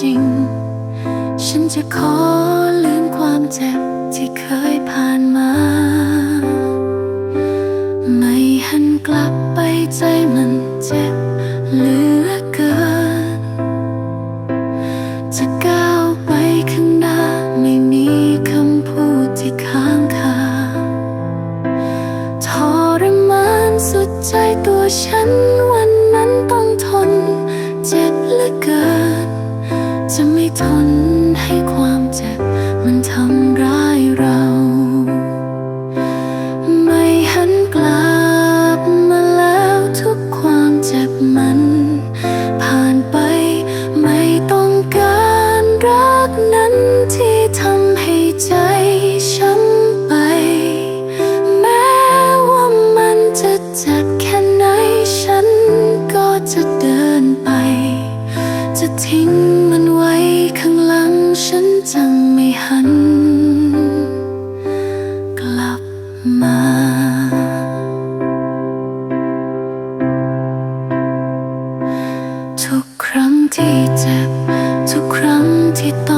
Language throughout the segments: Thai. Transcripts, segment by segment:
จริง ฉันจะขอลืมความเจ็บที่เคยผ่านมา ไม่หันกลับไปใจมันเจ็บเหลือเกิน จะก้าวไปข้างหน้าไม่มีคำพูดที่ค้างคาทรมานสุดใจตัวฉันวัน จะไม่ทนให้ความเจ็บ มันทำร้ายเรา ไม่หันกลับมาแล้วทุกความเจ็บมัน ผ่านไปไม่ต้องการรักนั้นที่ทำให้ใจช้ำไป แม้ว่ามันจะเจ็บแค่ไหนฉันก็จะเดินไป จะทิ้ง เจ็บทุกครั้งที่ต้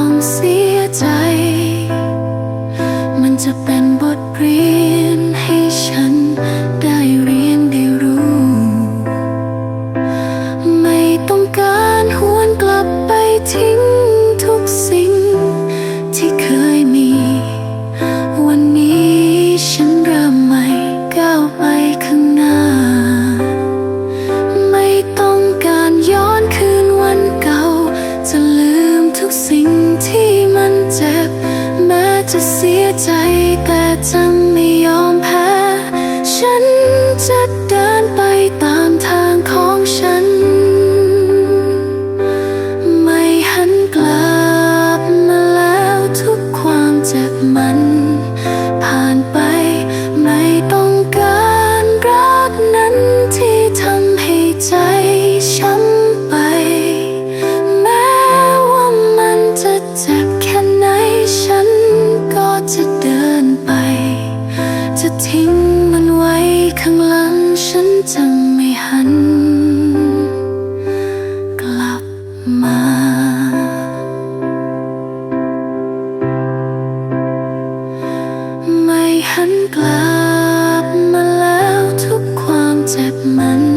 อง ใจแต่จะไม่ยอมแพ้ฉัน หันกลับมาแล้วทุกความเจ็บมัน